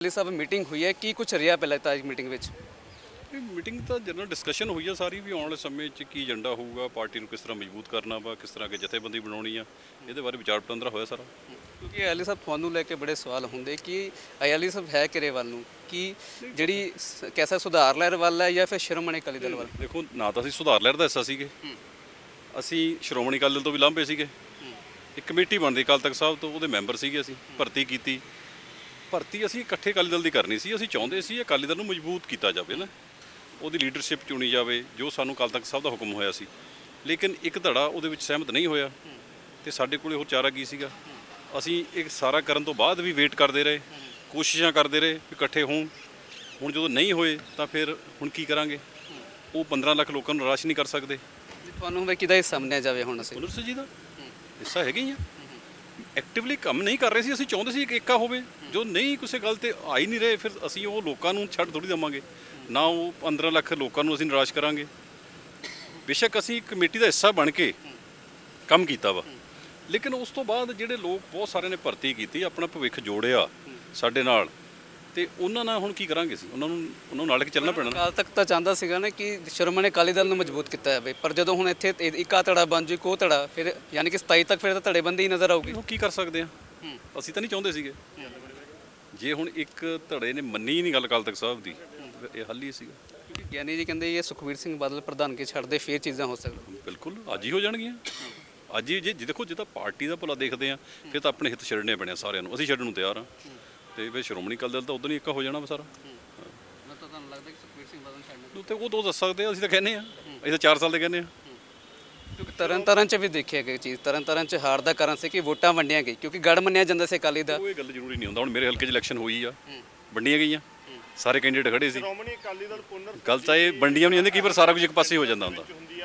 Ali Sahib meeting ਹੋਈ ਹੈ ਕੀ ਕੁਝ ਰਿਹਾ ਪਹਿਲਾਂ ਤਾਂ ਅੱਜ ਮੀਟਿੰਗ ਵਿੱਚ? ਇਹ ਮੀਟਿੰਗ ਤਾਂ ਜਨਰਲ ਡਿਸਕਸ਼ਨ ਹੋਈ ਆ ਸਾਰੀ ਵੀ ਆਉਣ ਵਾਲੇ ਸਮੇਂ 'ਚ ਕੀ ਏਜੰਡਾ ਹੋਊਗਾ ਪਾਰਟੀ ਨੂੰ ਕਿਸ ਤਰ੍ਹਾਂ ਮਜ਼ਬੂਤ ਕਰਨਾ ਵਾ ਕਿਸ ਤਰ੍ਹਾਂ ਕਿ ਜਥੇਬੰਦੀ ਬਣਾਉਣੀ ਆ ਇਹਦੇ ਬਾਰੇ ਵਿਚਾਰ ਵਟਾਂਦਰਾ ਹੋਇਆ ਸਾਰਾ। ਕਿਉਂਕਿ ਅਲੀ ਸਾਹਿਬ ਤੁਹਾਨੂੰ ਲੈ ਕੇ ਬੜੇ ਸਵਾਲ ਹੁੰਦੇ ਕਿ ਅਲੀ ਸਾਹਿਬ ਹੈ ਕਿਰੇ ਵੱਲ ਨੂੰ? ਕਿ ਜਿਹੜੀ ਕੈਸਾ ਸੁਧਾਰ ਲਹਿਰ ਵੱਲ ਹੈ ਜਾਂ ਫਿਰ ਸ਼੍ਰੋਮਣੀ ਅਕਾਲੀ ਦਲ ਵੱਲ? ਦੇਖੋ ਨਾ ਤਾਂ ਅਸੀਂ ਸੁਧਾਰ ਲਹਿਰ ਦਾ ਹਿੱਸਾ ਸੀਗੇ। ਅਸੀਂ ਸ਼੍ਰੋਮਣੀ ਅਕਾਲੀ ਦਲ ਤੋਂ ਵੀ ਲਾਂਭੇ ਸੀਗੇ। ਇੱਕ ਕਮੇਟੀ ਬਣਦੀ ਅਕਾਲ ਤਖਤ ਸਾਹਿਬ ਤੋਂ ਉਹਦੇ ਮੈਂਬਰ ਸੀਗੇ ਅਸੀਂ ਭਰਤੀ ਕੀਤੀ। ਭਰਤੀ ਅਸੀਂ ਇਕੱਠੇ ਅਕਾਲੀ ਦਲ ਦੀ ਕਰਨੀ ਸੀ ਅਸੀਂ ਚਾਹੁੰਦੇ ਸੀ ਅਕਾਲੀ ਦਲ ਨੂੰ ਮਜ਼ਬੂਤ ਕੀਤਾ ਜਾਵੇ ਨਾ। ਉਹਦੀ ਲੀਡਰਸ਼ਿਪ ਚੁਣੀ ਜਾਵੇ ਜੋ ਸਾਨੂੰ ਅਕਾਲ ਤਖਤ ਸਾਹਿਬ ਦਾ ਹੁਕਮ ਹੋਇਆ ਸੀ। ਲੇਕਿਨ ਇੱਕ ਧੜਾ ਉਹਦੇ ਵਿੱਚ ਸਹਿਮਤ ਨਹੀਂ ਹੋਇਆ ਤੇ ਸਾਡੇ ਕੋਲੇ ਹੋਰ ਚਾਰਾ ਕੀ ਸੀਗਾ? ਅਸੀਂ ਇਹ ਸਾਰਾ ਕਰਨ ਤੋਂ ਬਾਅਦ ਵੀ ਵੇਟ ਕਰਦੇ ਰਹੇ ਕੋਸ਼ਿਸ਼ਾਂ ਕਰਦੇ ਰਹੇ ਵੀ ਇਕੱਠੇ ਹੋਣ। ਹੁਣ ਜਦੋਂ ਨਹੀਂ ਹੋਏ ਤਾਂ ਫਿਰ ਹੁਣ ਕੀ ਕਰਾਂਗੇ? ਉਹ 15 ਲੱਖ ਲੋਕਾਂ ਨੂੰ ਨਿਰਾਸ਼ ਨਹੀਂ ਕਰ ਸਕਦੇ। ਤੁਹਾਨੂੰ ਵੀ ਕਿਹਦਾ ਹਿੱਸਾ ਮੰਨਿਆ ਜਾਵੇ ਹੁਣ ਅਸੀਂ। ਪੁਨਰਸ ਜੀ ਦਾ? ਹਿੱਸਾ ਹੈਗੇ ਹੀ ਆ। ਐਕਟਿਵਲੀ ਕੰਮ ਨਹੀਂ ਕਰ ਰਹੇ ਸੀ, ਅਸੀਂ ਚਾਹੁੰਦੇ ਸੀ ਕਿ ਏਕਾ ਹੋਵੇ। ਜੋ ਨਹੀਂ ਕਿਸੇ ਗੱਲ ਤੇ ਆ ਹੀ ਨਹੀਂ ਰਹੇ, ਫਿਰ ਅਸੀਂ ਉਹ ਲੋਕਾਂ ਨੂੰ ਛੱਡ ਥੋੜੀ ਦੇਵਾਂਗੇ। ਨਾ ਉਹ 15 ਲੱਖ ਲੋਕਾਂ ਨੂੰ ਅਸੀਂ ਨਿਰਾਸ਼ ਕਰਾਂਗੇ। ਬੇਸ਼ੱਕ ਅਸੀਂ ਕਮੇਟੀ ਦਾ ਹਿੱਸਾ ਬਣ ਕੇ ਕੰਮ ਕੀਤਾ ਵਾ। ਲੇਕਿਨ ਉਸ ਤੋਂ ਬਾਅਦ ਜਿਹੜੇ ਲੋਕ ਬਹੁਤ ਸਾਰਿਆਂ ਨੇ ਭਰਤੀ ਕੀਤੀ, ਆਪਣਾ ਭਵਿੱਖ ਜੋੜਿਆ ਸਾਡੇ ਨਾਲ। ਤੇ ਉਹਨਾਂ ਨਾਲ ਹੁਣ ਕੀ ਕਰਾਂਗੇ ਅਸੀਂ? ਉਹਨਾਂ ਨੂੰ ਉਹਨਾਂ ਨੂੰ ਨਾਲ ਕੇ ਚੱਲਣਾ ਪੈਣਾ ਨਾ। ਅਕਾਲ ਤੱਕ ਤਾਂ ਚਾਹੁੰਦਾ ਸੀਗਾ ਨਾ ਕਿ ਸ਼੍ਰੋਮਣੀ ਅਕਾਲੀ ਦਲ ਨੂੰ ਮਜ਼ਬੂਤ ਕੀਤਾ ਜਾਵੇ ਪਰ ਜਦੋਂ ਹੁਣ ਇੱਥੇ ਇੱਕਾ ਧੜਾ ਬਣ ਜੂ ਕੋ ਧੜਾ ਫਿਰ ਯਾਨੀ ਕਿ 27 ਤੱਕ ਫਿਰ ਤਾਂ ਧੜੇਬੰਦੀ ਹੀ ਨਜ਼ਰ ਆਊਗੀ। ਉਹ ਕੀ ਕਰ ਸਕਦੇ ਆ? ਅਸੀਂ ਤਾਂ ਨਹੀਂ ਚਾਹੁੰਦੇ ਸੀਗੇ। ਜੇ ਹੁਣ ਇੱਕ ਧੜੇ ਨੇ ਮੰਨੀ ਹੀ ਨਹੀਂ ਗੱਲ ਅਕਾਲ ਤਖਤ ਸਾਹਿਬ ਦੀ ਇਹ ਹੱਲ ਹੀ ਸੀਗਾ। ਕਿਉਂਕਿ ਗਿਆਨੀ ਜੀ ਕਹਿੰਦੇ ਇਹ ਸੁਖਵੀਰ ਸਿੰਘ ਬਾਦਲ ਪ੍ਰਧਾਨਗੀ ਛੱਡਦੇ ਫੇਰ ਚੀਜ਼ਾਂ ਹੋ ਸਕਦੀਆਂ। ਬਿਲਕੁਲ ਅੱਜ ਹੀ ਹੋ ਜਾਣਗੀਆਂ। ਅੱਜ ਹੀ ਜੇ ਦੇਖੋ ਜੇ ਤਾਂ ਪਾਰਟੀ ਦਾ ਭਲਾ ਦੇਖਦੇ ਆ ਫਿਰ ਤਾਂ ਆਪਣੇ ਹਿੱਤ ਛੱਡਣੇ ਪੈਣੇ ਆ ਸਾਰਿਆਂ ਨੂੰ। ਅਸੀਂ ਛੱਡਣ ਨੂੰ ਤਿਆਰ ਆ। ਤੇ ਫਿਰ ਸ਼੍ਰੋਮਣੀ ਅਕਾਲੀ ਦਲ ਤਾਂ ਉਦੋਂ ਹੀ ਇੱਕਾ ਹੋ ਜਾਣਾ ਵਾ ਸਾਰਾ। ਮੈਂ ਤਾਂ ਤੁਹਾਨੂੰ ਲੱਗਦਾ ਕਿ ਸੁਖਵੀਰ ਸਿੰਘ ਬਾਦਲ ਛੱਡਣਾ ਉਹ ਤੇ ਉਹ ਤੋਂ ਦੱਸ ਸਕਦੇ ਆ ਅਸੀਂ ਤਾਂ ਕਹਿੰਦੇ ਆ। ਅਸੀਂ ਤਾਂ 4 ਸਾਲ ਦੇ ਕਹਿੰਦੇ ਆ। ਕਿਉਂਕਿ ਤਰਨ ਤਾਰਨ ਚ ਵੀ ਦੇਖਿਆ ਗਿਆ ਚੀਜ਼। ਤਰਨ ਤਾਰਨ ਚ ਹਾਰ ਦਾ ਕਾਰਨ ਸੀ ਕਿ ਵੋਟਾਂ ਵੰਡੀਆਂ ਗਈ ਕਿਉਂਕਿ ਗੜ ਮੰਨਿਆ ਜਾਂਦਾ ਸੀ ਅਕਾਲੀ ਦਾ ਉਹ ਇਹ ਗੱਲ ਜ਼ਰੂਰੀ ਨਹੀਂ ਹੁੰਦਾ। ਹੁਣ ਮੇਰੇ ਹਲਕੇ 'ਚ ਇਲੈਕਸ਼ਨ ਹੋਈ ਆ। ਵੰਡੀਆਂ ਗਈਆਂ। ਸਾਰੇ ਕੈਂਡੀਡੇਟ ਖੜੇ ਸੀ। ਸ਼੍ਰੋਮਣੀ ਅਕਾਲੀ ਦਲ ਪੁਨਰ ਗੱਲ ਤਾਂ ਇਹ ਵੰਡੀਆਂ ਨਹੀਂ ਜਾਂਦੇ ਕਈ ਵਾਰ ਸਾਰਾ ਕੁਝ ਇੱਕ ਪਾਸੇ ਹੋ ਜਾਂਦਾ ਹੁੰਦਾ।